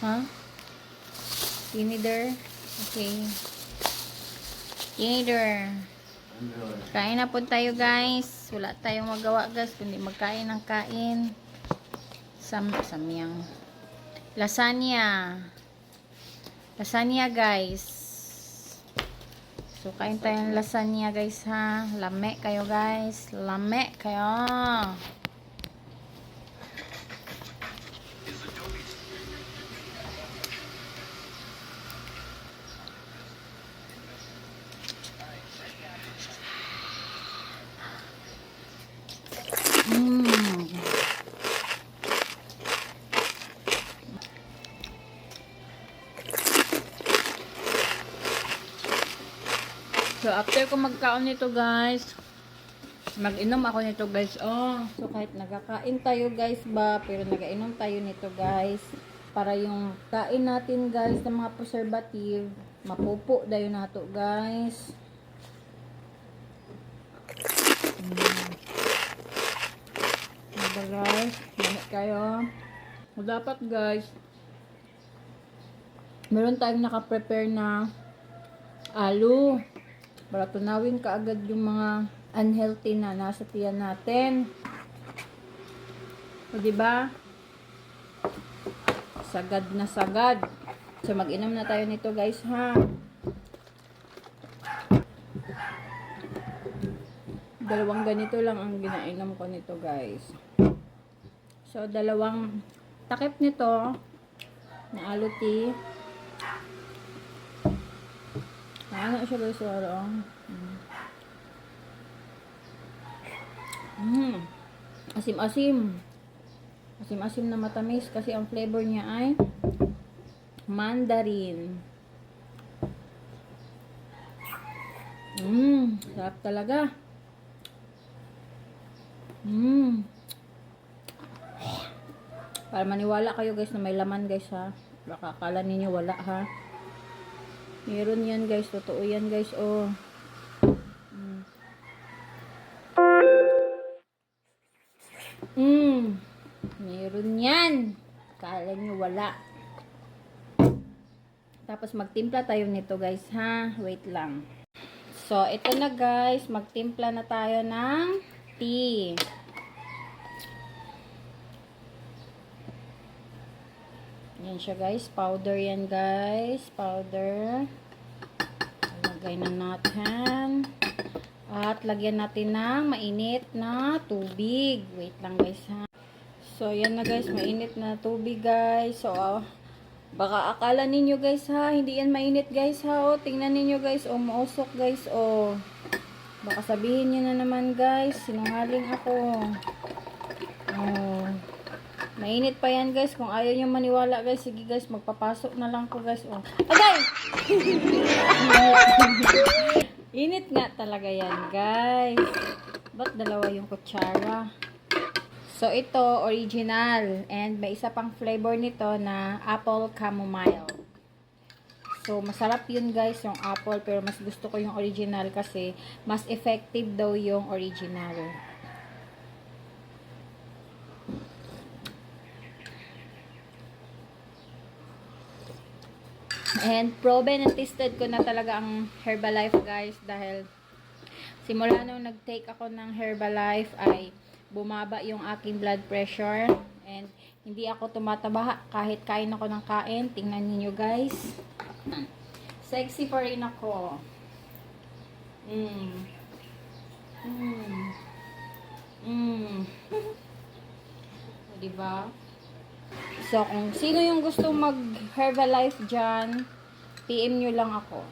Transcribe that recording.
Ha? Tinider? Okay. Tinider. Kain na po tayo guys. Wala tayong magawa guys kundi magkain ng kain. Sam samyang. Lasagna. Lasagna guys. So kain tayo ng lasagna guys ha. Lame kayo guys. Lame kayo. So, after ko magkaon nito, guys, mag-inom ako nito, guys. Oh, so kahit nagkakain tayo, guys, ba, pero nagainom tayo nito, guys. Para yung kain natin, guys, ng mga preservative, mapupo dayo nato, guys. Mm. Diba, guys? Manit kayo. O, dapat, guys, meron tayong nakaprepare na alo para tunawin kaagad yung mga unhealthy na nasa tiyan natin. O, diba? Sagad na sagad. So, mag-inom na tayo nito, guys, ha? Dalawang ganito lang ang ginainom ko nito, guys. So, dalawang takip nito na alo tea. Ano siya guys, wala. Mm. Mm. Asim-asim. Asim-asim na matamis kasi ang flavor niya ay mandarin. Mmm, sarap talaga. Mmm. Para maniwala kayo guys na may laman guys ha. Baka akala ninyo wala ha. Meron yan guys. Totoo yan guys. Oh. Mm. Mm. Meron yan. Kala nyo wala. Tapos magtimpla tayo nito guys ha. Wait lang. So, ito na guys. Magtimpla na tayo ng tea. Yan siya guys. Powder yan guys. Powder. Lagay na natin. At lagyan natin ng mainit na tubig. Wait lang guys ha. So yan na guys. Mainit na tubig guys. So ah, baka akala ninyo guys ha. Hindi yan mainit guys ha. O, tingnan ninyo guys. O mausok guys. O. Baka sabihin nyo na naman guys. Sinungaling ako. Oh. Mainit pa yan guys. Kung ayaw nyo maniwala guys, sige guys, magpapasok na lang ko guys. Oh. Agay! Init nga talaga yan guys. Ba't dalawa yung kutsara? So ito, original. And may isa pang flavor nito na apple chamomile. So masarap yun guys, yung apple. Pero mas gusto ko yung original kasi mas effective daw yung original. And proven and tested ko na talaga ang Herbalife guys dahil simula nung nag-take ako ng Herbalife ay bumaba yung aking blood pressure and hindi ako tumataba kahit kain ako ng kain. Tingnan niyo guys. Sexy pa rin ako. Mm. Mm. Mm. diba? So, kung sino yung gusto mag Herbalife dyan, PM nyo lang ako.